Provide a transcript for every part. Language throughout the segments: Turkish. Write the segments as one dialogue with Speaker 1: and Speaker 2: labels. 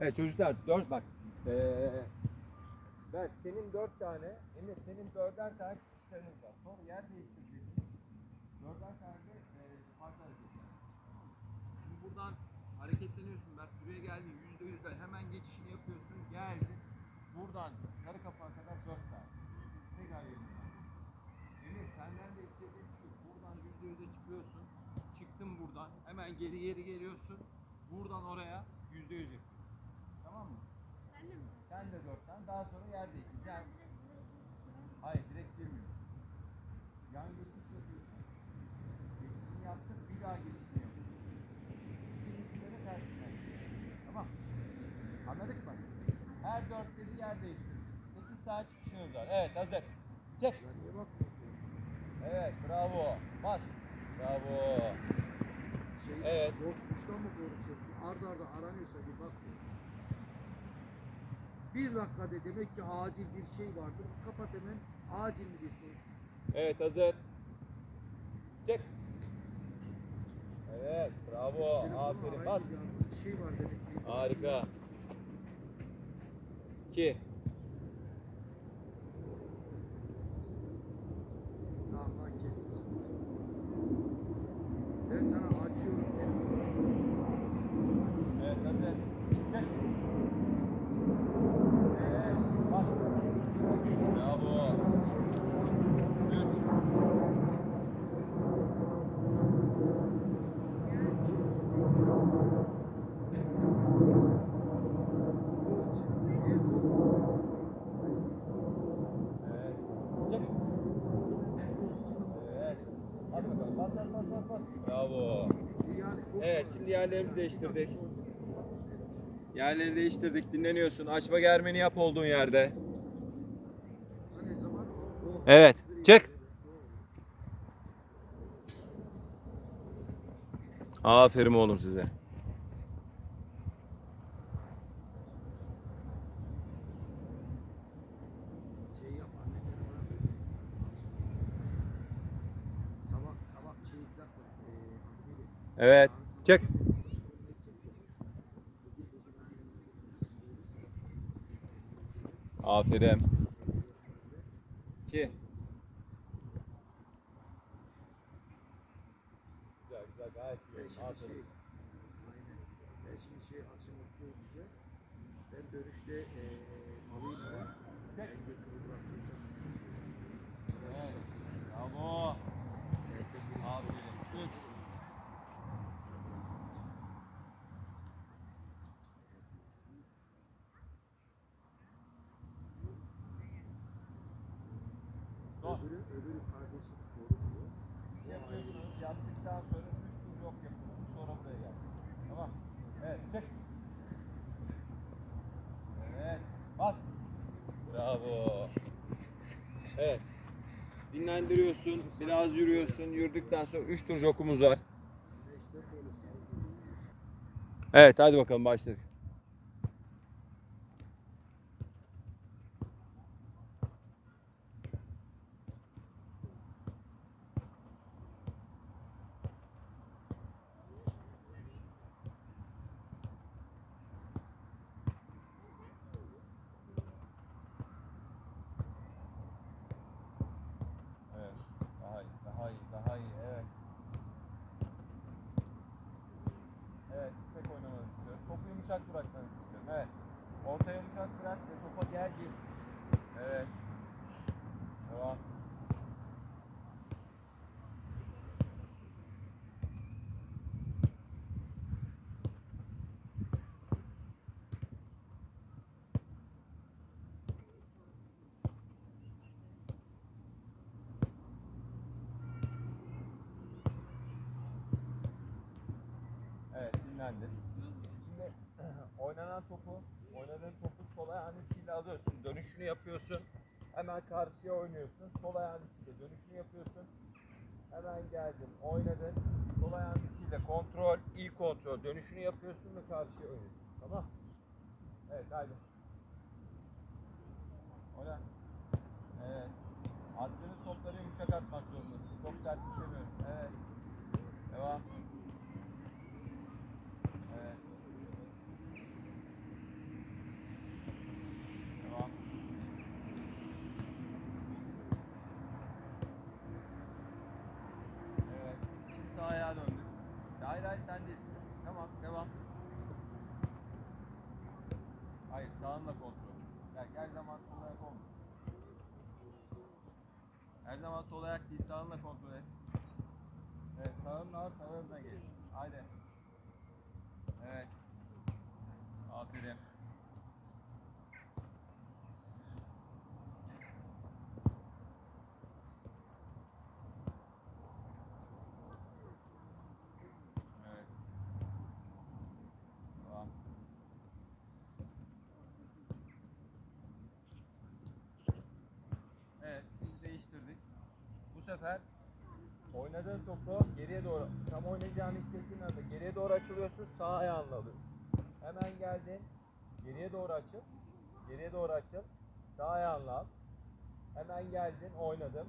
Speaker 1: Evet çocuklar dört bak. Ee, senin dört tane, Emir senin dörder tane çıkışlarınız var. Sonra yer değiştireceksiniz. Dörder tane de e, farklı hareketler. Şimdi buradan hareketleniyorsun Berk. Buraya geldin yüzde yüzde hemen geçişini yapıyorsun. Geldin. Buradan sarı kapağa kadar dört tane. Tekrar yerine. Emir senden de istediğim şu. Buradan yüzde yüze çıkıyorsun. Çıktın buradan. Hemen geri geri geliyorsun. Buradan oraya yüzde yüz yapıyorsun. Tamam mı?
Speaker 2: Ben de mi?
Speaker 1: Sen de dört tane. Daha sonra yer değiştir. Yani, hayır direkt girmiyorsun. Yan geçiş yapıyorsun. Geçişini yaptık. Bir daha geçişini yapıyorsun. İkincisinde de tersinden. Tamam. Anladık mı? Her dörtte bir yer değiştireceğiz. Sekiz saat çıkışınız var. Evet hazır. Çek. Evet bravo. Bas. Bravo.
Speaker 3: Şey,
Speaker 1: Evet.
Speaker 3: George Bush'tan mı konuşuyor? Arda arda aranıyorsa bir bak. Bir dakikada demek ki acil bir şey vardır. Kapat hemen. Acil mi diye sor.
Speaker 1: Evet hazır. Çek. Evet bravo. Aferin. Bas.
Speaker 3: Bir şey var demek ki.
Speaker 1: Harika. 2.
Speaker 3: Tamam lan kesin. Ben sana açıyorum telefonu.
Speaker 1: Evet hazır. Çek. Evet. Bas. Bravo. 3.
Speaker 3: Niye doğru?
Speaker 1: Evet. Çek. Evet. Hadi bakalım. Bas bas bas bas bas. Bravo.
Speaker 3: Yani çok
Speaker 1: Evet şimdi yerlerimizi değiştirdik. Yerleri değiştirdik. Dinleniyorsun. Açma germeni yap olduğun yerde. Evet. Çek. Aferin oğlum size.
Speaker 3: şey yap annemleri bana sabah sabah şey bir dakika eee adı neydi?
Speaker 1: Evet. Çek. Aferin. 2. Güzel güzel gayet
Speaker 3: Ben
Speaker 1: iyi.
Speaker 3: şimdi şey
Speaker 1: Aferin.
Speaker 3: aynen ben şimdi şey akşam okula gideceğiz ben dönüşte eee alayım onu ben götürür bırakırsam
Speaker 1: Evet. Bravo. Aferin. 3. Doğru.
Speaker 3: Öbürü öbürü kardeşim korunuyor
Speaker 1: şey yapıyorsunuz. Yaptıktan sonra 3 tur jog yapıyorsunuz. Sonra buraya gel. Tamam. Evet. Çek. Evet. Bas. Bravo. Evet. Dinlendiriyorsun. Biraz yürüyorsun. Yürüdükten sonra 3 tur jokumuz var. Evet. Hadi bakalım başladık. Evet. Daha iyi, daha iyi, daha iyi. Evet. Evet, tek oynamanı istiyorum. Topu yumuşak bırakmanı istiyorum. Evet. Ortaya yumuşak bırak ve topa gel gir. Evet. Devam. Evet, dinlendin. Şimdi oynanan topu, oynadığın topu sol ayağın içiyle alıyorsun. Dönüşünü yapıyorsun. Hemen karşıya oynuyorsun. Sol ayağın içiyle dönüşünü yapıyorsun. Hemen geldin, oynadın. Sol ayağın içiyle kontrol, iyi kontrol. Dönüşünü yapıyorsun ve karşıya oynuyorsun. Tamam? Evet, haydi. Oyna. Evet. Attığınız topları yumuşak atmak zorundasın. Çok sert istemiyorum. Evet. Devam. Hayır hayır sen değil. Tamam devam. Hayır sağınla kontrol. Yani her zaman sol ayak olmuyor. Her zaman sol ayak değil sağınla kontrol et. Evet sağınla al sağınla gel. Haydi. Evet. Aferin. Sefer oynadığın topu geriye doğru, tam oynayacağını hissettiğin anda geriye doğru açılıyorsun, sağ ayağınla alıyorsun. Hemen geldin, geriye doğru açıl, geriye doğru açıl, sağ ayağınla al. Hemen geldin, oynadın.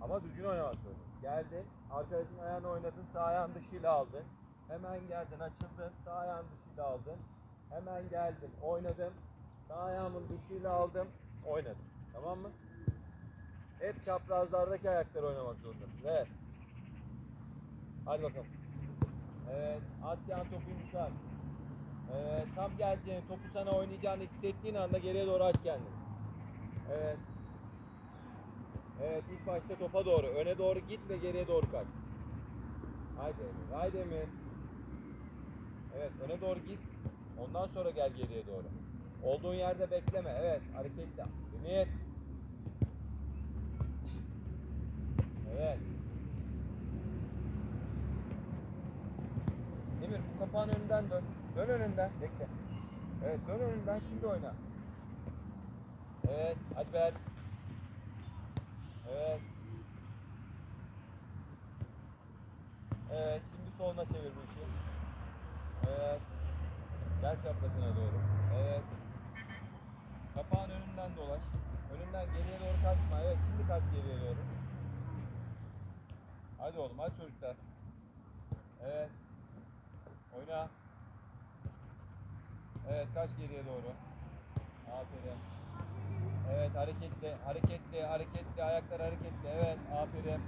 Speaker 1: Ama düzgün oynamak zorundasın. Geldin, arkadaşın ayağını oynadın, sağ ayağın dışıyla aldın. Hemen geldin, açıldın, sağ ayağın dışıyla aldın. Hemen geldin, oynadın, sağ ayağımın dışıyla aldım, oynadım. Tamam mı? Hep çaprazlardaki ayakları oynamak zorundasın. Evet. Hadi bakalım. Evet. At yan topu yumuşak. Evet. Tam geleceğini, topu sana oynayacağını hissettiğin anda geriye doğru aç kendini. Evet. Evet. ilk başta topa doğru. Öne doğru git ve geriye doğru kaç. Haydi Emir. Haydi Emir. Evet. Öne doğru git. Ondan sonra gel geriye doğru. Olduğun yerde bekleme. Evet. Hareketli. Ümit. Evet. Emir bu kapağın önünden dön. Dön önünden. Bekle. Evet dön önünden şimdi oyna. Evet hadi ver. Evet. Evet şimdi soluna çevir bu işi. Evet. Gel çaprazına doğru. Evet. Kapağın önünden dolaş. Önünden geriye doğru kaçma. Evet şimdi kaç geriye doğru. Hadi oğlum hadi çocuklar. Evet. Oyna. Evet kaç geriye doğru. Aferin. Evet hareketli, hareketli, hareketli, ayaklar hareketli. Evet aferin.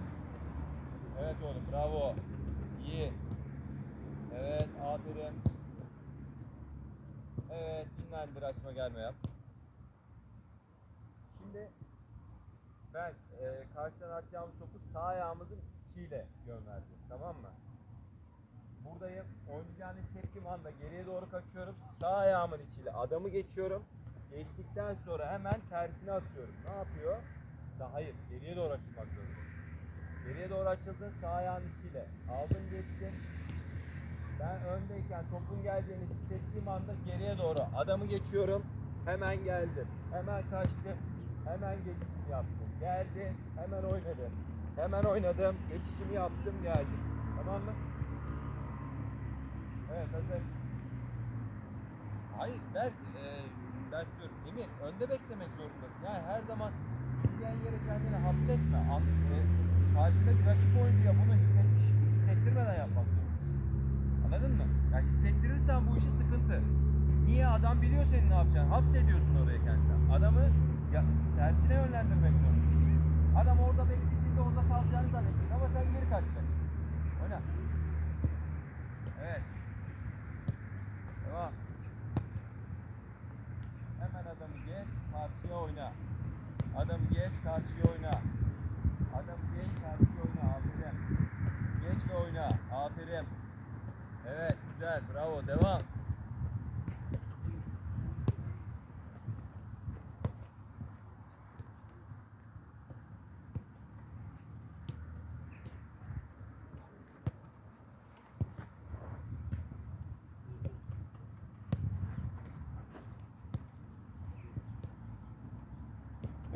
Speaker 1: Evet oğlum bravo. İyi. Evet aferin. Evet dinlendir açma gelme yap. Şimdi ben e, karşıdan atacağımız topu sağ ayağımızın içiyle yön vereceğiz. Tamam mı? Buradayım. Oynayacağını hissettiğim anda geriye doğru kaçıyorum. Sağ ayağımın içiyle adamı geçiyorum. Geçtikten sonra hemen tersine atıyorum. Ne yapıyor? Da hayır. Geriye doğru açılmak zorundasın. Geriye doğru açıldın. Sağ ayağın içiyle. Aldın geçtin. Ben öndeyken topun geldiğini hissettiğim anda geriye doğru adamı geçiyorum. Hemen geldim. Hemen kaçtım. Hemen geçişimi yaptım. Geldi. Hemen oynadım. Hemen oynadım. Geçişimi yaptım geldim. Tamam mı? Evet hazır. Hayır Berk, e, Berk diyorum. Emir önde beklemek zorundasın. Yani her zaman gideceğin yere kendini hapsetme. An, e, karşındaki rakip oyuncuya bunu hissetmiş, hissettirmeden yapmak zorundasın. Anladın mı? Yani hissettirirsen bu işi sıkıntı. Niye? Adam biliyor senin ne yapacağını. Hapsediyorsun oraya kendini. Adamı ya, tersine yönlendirmek zorundasın. Adam orada beklediğinde orada kalacağını zannedecek ama sen geri kaçacaksın. Oyna. Evet. Devam. Hemen adamı geç, karşıya oyna. Adamı geç, karşıya oyna. Adamı geç, karşıya oyna. Aferin. Geç ve oyna. Aferin. Evet, güzel. Bravo. Devam.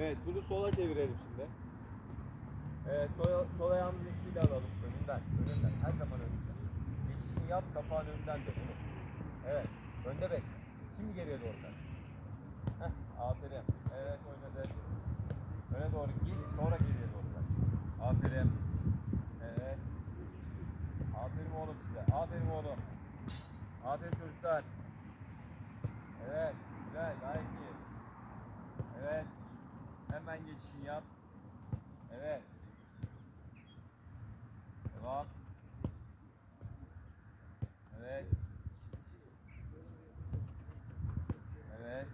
Speaker 1: Evet, bunu sola çevirelim şimdi. Evet, sol, sol ayağımızın içiyle alalım. Önünden, önünden. Her zaman önünden. Geçişini yap, kapağın önünden dön. Evet, önde bekle. Şimdi geriye doğru kaç. Heh, aferin. Evet, oynadı. Öne doğru git, sonra geriye doğru kaç. Aferin. Evet. Aferin oğlum size. Aferin oğlum. Aferin çocuklar. Evet, güzel, gayet için yap. Evet. Devam. Evet. Evet.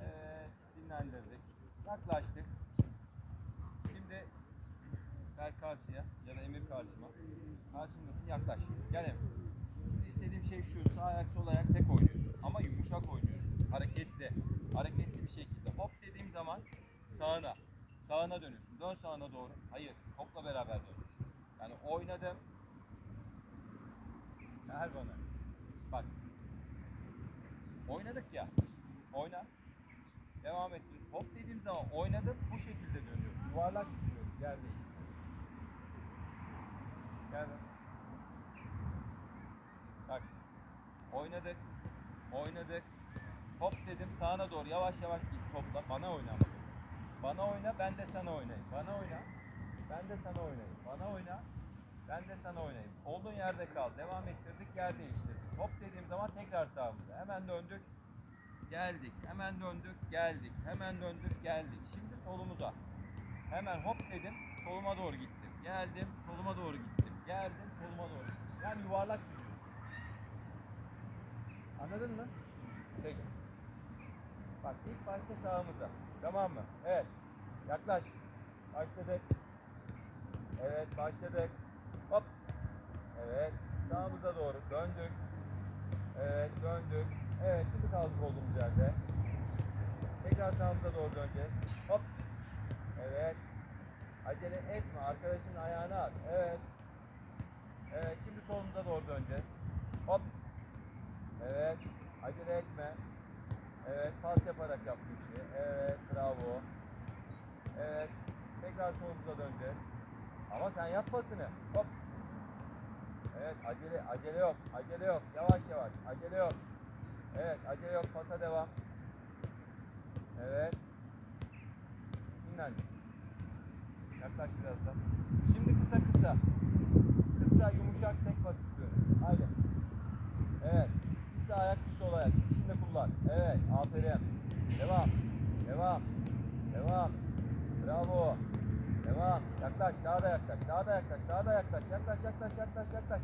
Speaker 1: Evet. Dinlendirdik. Yaklaştık. Şimdi gel karşıya ya da Emir karşıma. Karşımdasın yaklaş. Gel Emir. İstediğim şey şu. Sağ ayak sol ayak tek oynuyorsun. Ama yumuşak oynuyorsun. Hareketli. Hareketli bir şekilde. Hop dediğim zaman sağına. Sağına dönüyorsun. Dön sağına doğru. Hayır. Topla beraber döneceksin. Yani oynadım. Ver bana. Bak. Oynadık ya. Oyna. Devam ettir. Hop dediğim zaman oynadım. Bu şekilde dönüyor. Yuvarlak gidiyor. Yer değiştir. Gel bak. Oynadık. Oynadık. Hop dedim sağına doğru yavaş yavaş git topla. Bana oyna. Bana oyna ben de sana oynayayım. Bana oyna. Ben de sana oynayayım. Bana oyna. Ben de sana oynayayım. Olduğun yerde kal. Devam ettirdik. Yer değiştirdik. Hop dediğim zaman tekrar sağımıza. Hemen döndük. Geldik. Hemen döndük. Geldik. Hemen döndük. Geldik. Şimdi solumuza. Hemen hop dedim. Soluma doğru gittim. Geldim. Soluma doğru gittim. Geldim. Soluma doğru gittim. Yani yuvarlak çiziyorsun. Anladın mı? Peki. Bak ilk başta sağımıza. Tamam mı? Evet. Yaklaş. Başladık. Evet başladık. Hop. Evet. Sağımıza doğru döndük. Evet döndük. Evet şimdi kaldık olduğumuz yerde. Tekrar sağımıza doğru döneceğiz. Hop. Evet. Acele etme. Arkadaşın ayağını at. Evet. Evet şimdi solumuza doğru döneceğiz. Hop. Evet. Acele etme. Evet. Pas yaparak yap bu işi. Evet. Bravo. Evet. Tekrar solumuza döneceğiz. Ama sen yap pasını. Hop. Evet. Acele acele yok. Acele yok. Yavaş yavaş. Acele yok. Evet. Acele yok. Pasa devam. Evet. Dinlen. Yaklaş biraz da. Şimdi kısa kısa. Kısa yumuşak tek pas istiyorum. Haydi. Evet. Sağ ayak bir sol ayak. İkisini de kullan. Evet. Aferin. Devam. Devam. Devam. Bravo. Devam. Yaklaş. Daha da yaklaş. Daha da yaklaş. Daha da yaklaş. Yaklaş yaklaş yaklaş yaklaş.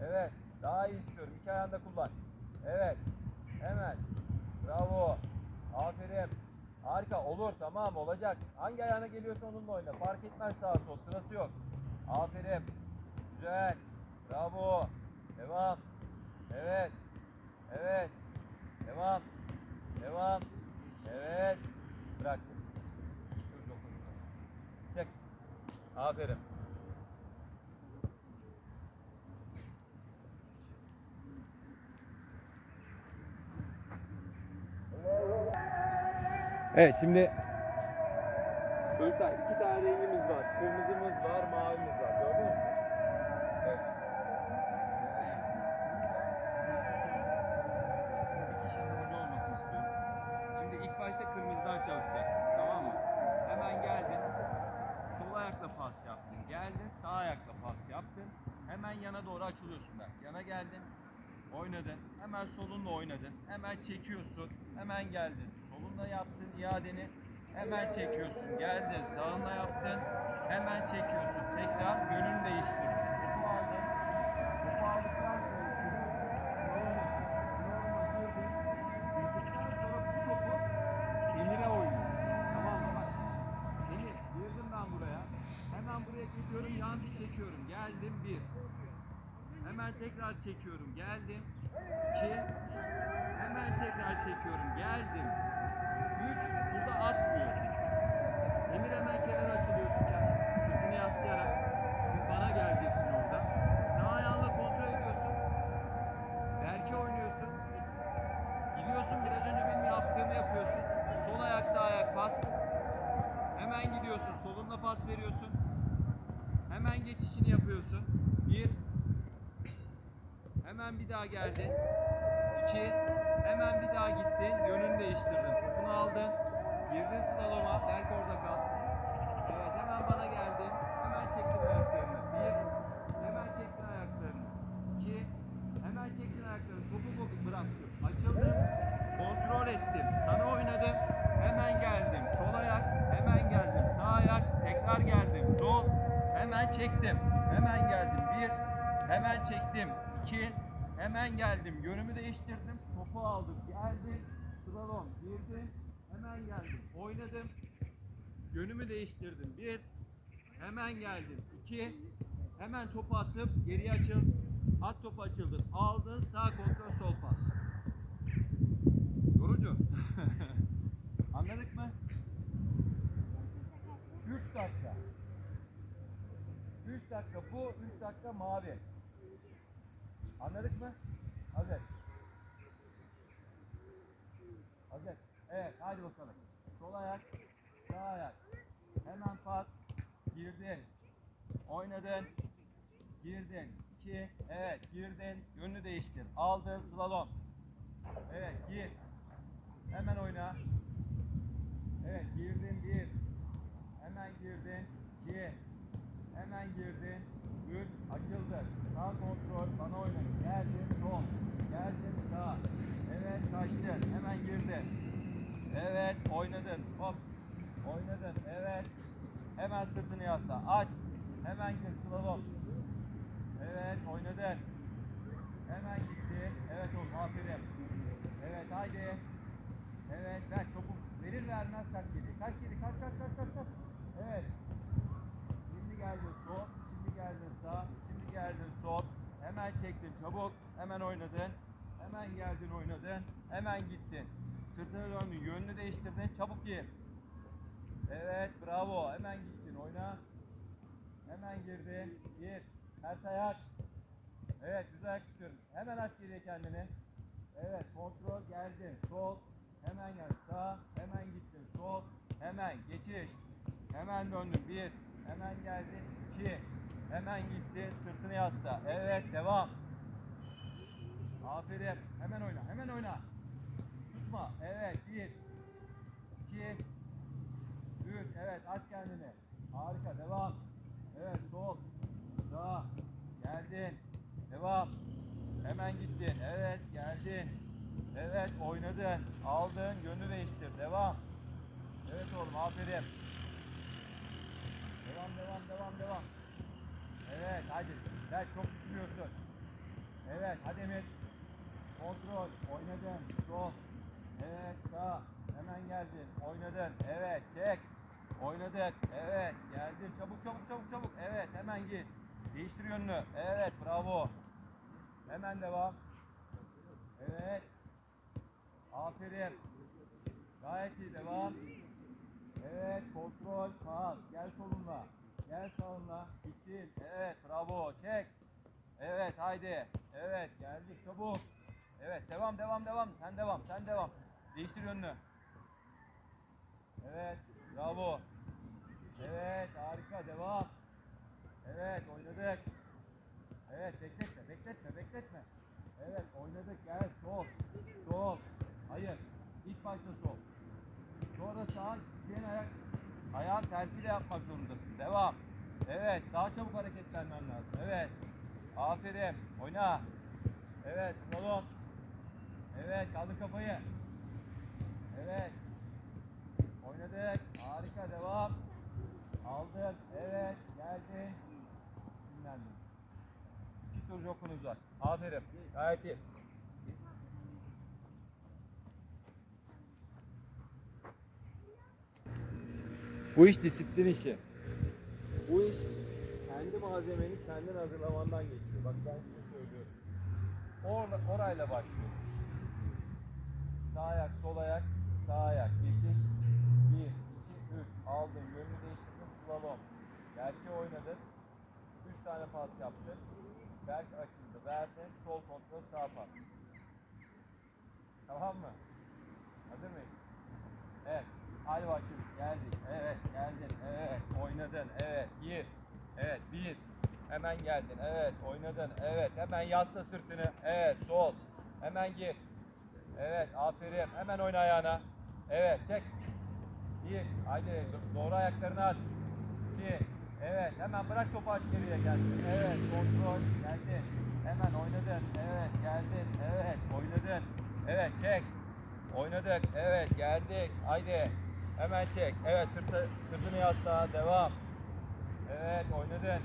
Speaker 1: Evet. Daha iyi istiyorum. İki ayağını da kullan. Evet. Hemen. Bravo. Aferin. Harika. Olur. Tamam. Olacak. Hangi ayağına geliyorsa onunla oyna. Fark etmez sağ sol. Sırası yok. Aferin. Güzel. Bravo. Devam. Evet. Evet. Devam. Devam. Evet. Dokun. Çek. Aferin. Evet şimdi geldin. Oynadın. Hemen solunla oynadın. Hemen çekiyorsun. Hemen geldin. Solunla yaptın iadeni. Hemen çekiyorsun. Geldin. Sağınla yaptın. Hemen çekiyorsun. Tekrar yönünü değiştirdin. Topu aldın. Topu aldıktan sonra. Hemen buraya gidiyorum. Yan bir çekiyorum. Geldim bir. Hemen tekrar çekiyorum. Geldim. 2. Hemen tekrar çekiyorum. Geldim. 3. Burada atmıyorum. Emir hemen kenara açılıyorsun kendin. Sırtını yaslayarak. Bana geleceksin orada. Sağ ayağınla kontrol ediyorsun. Berke oynuyorsun. Gidiyorsun biraz önce benim yaptığımı yapıyorsun. Sol ayak sağ ayak pas. Hemen gidiyorsun. Solunla pas veriyorsun. Hemen geçişini yapıyorsun. Bir. Hemen bir daha geldin. İki. Hemen bir daha gittin. Yönünü değiştirdin. Topunu aldın. Girdin slaloma. Berk orada kal. Evet hemen bana geldin. Hemen çektin ayaklarını. Bir. Hemen çektin ayaklarını. İki. Hemen çektin ayaklarını. Topu topu bıraktım. Açıldım. Kontrol ettim. Sana oynadım. Hemen geldim. Sol ayak. Hemen geldim. Sağ ayak. Tekrar geldim. Sol. Hemen çektim. Hemen geldim. Bir. Hemen çektim. İki. Hemen geldim. Yönümü değiştirdim. Topu aldım. Geldim. Slalom. Girdim. Hemen geldim. Oynadım. Yönümü değiştirdim. Bir. Hemen geldim. İki. Hemen topu atıp geriye açıl. At topu açıldın. Aldın. Sağ kontrol sol pas. Yorucu. Anladık mı? 3 dakika. 3 dakika bu, 3 dakika mavi. Anladık mı? Hazır. Hazır. Evet, hadi bakalım. Sol ayak, sağ ayak. Hemen pas. Girdin. Oynadın. Girdin. 2. Evet, girdin. Yönünü değiştir. Aldın. Slalom. Evet, gir. Hemen oyna. Evet, girdin. Bir. Hemen girdin. 2. Hemen girdin. 3. Açıldı. Sağ kontrol. Bana oynadın. Geldin. Sol. Geldin. Sağ. Evet. Kaçtın. Hemen girdin. Evet. Oynadın. Hop. Oynadın. Evet. Hemen sırtını yasla. Aç. Hemen gir. Slalom. Evet. Oynadın. Hemen gitti. Evet oğlum. Aferin. Evet. Haydi. Evet. Ver topu. Verir vermez kaç geri. Kaç geri. Kaç kaç kaç kaç kaç. Evet. Şimdi geldin sol, sağ, şimdi geldin sol. Hemen çektin çabuk, hemen oynadın. Hemen geldin oynadın, hemen gittin. Sırtını döndün, yönünü değiştirdin, çabuk gir. Evet, bravo. Hemen gittin, oyna. Hemen girdin, gir. Ters ayak. Evet, ayak istiyorum. Hemen aç geriye kendini. Evet, kontrol geldin. Sol, hemen gel. Sağ, hemen gittin. Sol, hemen geçiş. Hemen döndün. Bir, hemen geldin. İki, hemen gittin. Sırtını yasla. Evet, devam. Aferin. Hemen oyna, hemen oyna. Tutma. Evet, bir, iki, üç. Evet, aç kendini. Harika, devam. Evet, sol, sağ. Geldin. Devam. Hemen gittin. Evet, geldin. Evet, oynadın. Aldın, yönünü değiştir. Devam. Evet oğlum, aferin. Devam, devam, devam, devam. Evet, hadi. Ver, çok düşünüyorsun. Evet, hadi Emir. Kontrol, oynadın. Sol. Evet, sağ. Hemen geldin. Oynadın. Evet, çek. Oynadık. Evet, geldin. Çabuk, çabuk, çabuk, çabuk. Evet, hemen git. Değiştir yönünü. Evet, bravo. Hemen devam. Evet. Aferin. Gayet iyi devam. Evet kontrol pas. Gel solunla. Gel sağınla. Evet bravo. Çek. Evet haydi. Evet geldik çabuk. Evet devam devam devam. Sen devam sen devam. Değiştir yönünü. Evet bravo. Evet harika devam. Evet oynadık. Evet bekletme bekletme bekletme. Evet oynadık gel sol. Sol. Hayır. İlk başta sol. Sonra sağ diğer ayak ayağın tersiyle yapmak zorundasın. Devam. Evet daha çabuk hareketlenmen lazım. Evet. Aferin. Oyna. Evet slalom. Evet kaldır kafayı. Evet. Oynadık. Harika devam. Aldın. Evet. Geldin. Dinlendin. İki tur jokunuz var. Aferin. Gayet iyi. Bu iş disiplin işi. Bu iş kendi malzemeni kendin hazırlamandan geçiyor. Bak ben size söylüyorum. Or orayla başlıyoruz. Sağ ayak, sol ayak, sağ ayak, geçiş. 1, 2, 3. Aldın, yönünü değiştirdin, slalom. Belki oynadın. 3 tane pas yaptın. Berk açıldı, verdin. Sol kontrol, sağ pas. Tamam mı? Hazır mıyız? Evet. Hadi başladık. Geldik. Evet. Geldin. Evet. Gir. Evet. Bir. Hemen geldin. Evet. Oynadın. Evet. Hemen yasla sırtını. Evet. Sol. Hemen gir. Evet. Aferin. Hemen oyna ayağına. Evet. Çek. Bir. Haydi. Do- Doğru ayaklarını at. İki. Evet. Hemen bırak topu aç geriye geldin. Evet. Kontrol. Geldin. Hemen oynadın. Evet. Geldin. Evet. Oynadın. Evet. Çek. Oynadık. Evet geldik. Haydi. Hemen çek. Evet sırtı, sırtını yasla. Devam. Evet oynadın.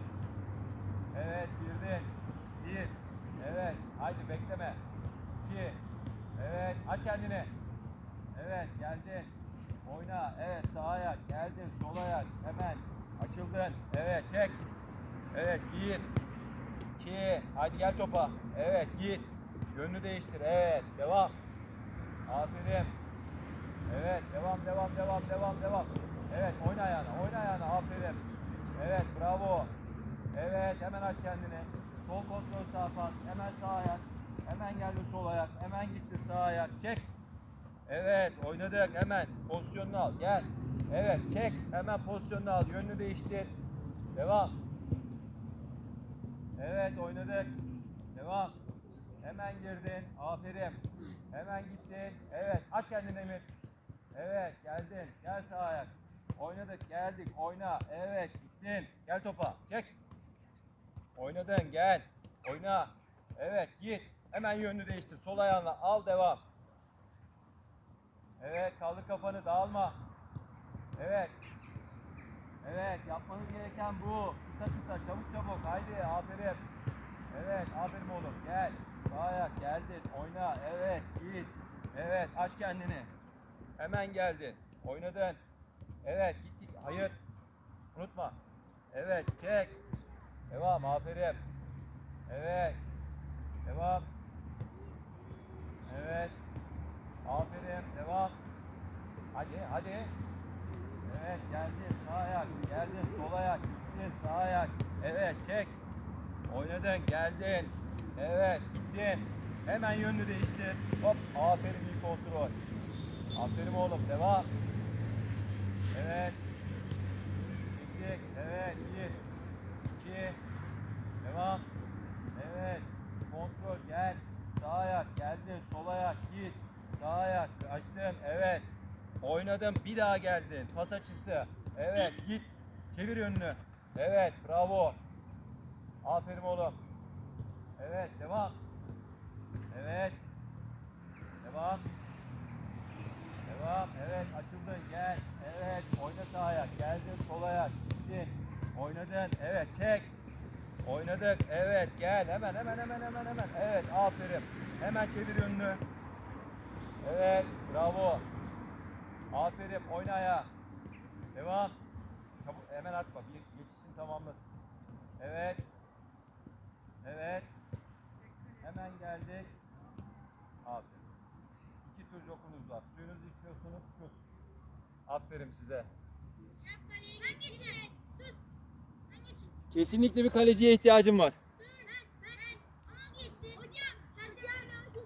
Speaker 1: Evet girdin. Bir. Evet. Haydi bekleme. İki. Evet aç kendini. Evet geldin. Oyna. Evet sağ ayak. Geldin. Sol ayak. Hemen. Açıldın. Evet çek. Evet bir. 2. Hadi gel topa. Evet git. Yönünü değiştir. Evet devam. Aferin. Evet devam devam devam devam devam. Evet oyna ayağına oyna ayağına aferin. Evet bravo. Evet hemen aç kendini. Sol kontrol sağ pas. Hemen sağ ayak. Hemen geldi sol ayak. Hemen gitti sağ ayak. Çek. Evet oynadık hemen pozisyonunu al gel. Evet çek hemen pozisyonunu al yönünü değiştir. Devam. Evet oynadık. Devam. Hemen girdin. Aferin. Hemen gittin. Evet aç kendini Emir. Evet geldin. Gel sağ ayak. Oynadık geldik oyna. Evet gittin. Gel topa. Çek. Oynadın gel. Oyna. Evet git. Hemen yönünü değiştir. Sol ayağınla al devam. Evet kaldır kafanı dağılma. Evet. Evet yapmanız gereken bu. Kısa kısa çabuk çabuk. Haydi aferin. Evet aferin oğlum gel. Sağ ayak geldin. Oyna. Evet git. Evet aç kendini. Hemen geldin. Oynadın. Evet git git. Hayır. Unutma. Evet çek. Devam aferin. Evet. Devam. Evet. Aferin. Devam. Hadi hadi. Evet geldin sağ ayak. Geldin sol ayak. Gittin sağ ayak. Evet çek. Oynadın geldin. Evet gittin. Hemen yönünü değiştir. Hop aferin iyi kontrol. Aferin oğlum devam. Evet. Gittik. Evet bir. iki. Devam. Evet. Kontrol gel. Sağ ayak geldin. Sol ayak git. Sağ ayak açtın. Evet. Oynadın. Bir daha geldin. Pas açısı. Evet git. Çevir yönünü. Evet bravo. Aferin oğlum. Evet devam. Evet. Devam. Devam. Evet açıldın. Gel. Evet. Oyna sağ ayak. Geldin sol ayak. Gittin. Oynadın. Evet çek. Oynadık. Evet gel. Hemen hemen hemen hemen hemen. Evet aferin. Hemen çevir yönünü. Evet. Bravo. Aferin. Oyna ayağa. Devam. Çabuk hemen atma. Bir geçişini tamamlasın. Evet. Evet. Hemen geldik. Aferin. Jokunuz var. Suyunuzu içiyorsunuz. Şut. Aferin size. Kesinlikle bir kaleciye ihtiyacım var.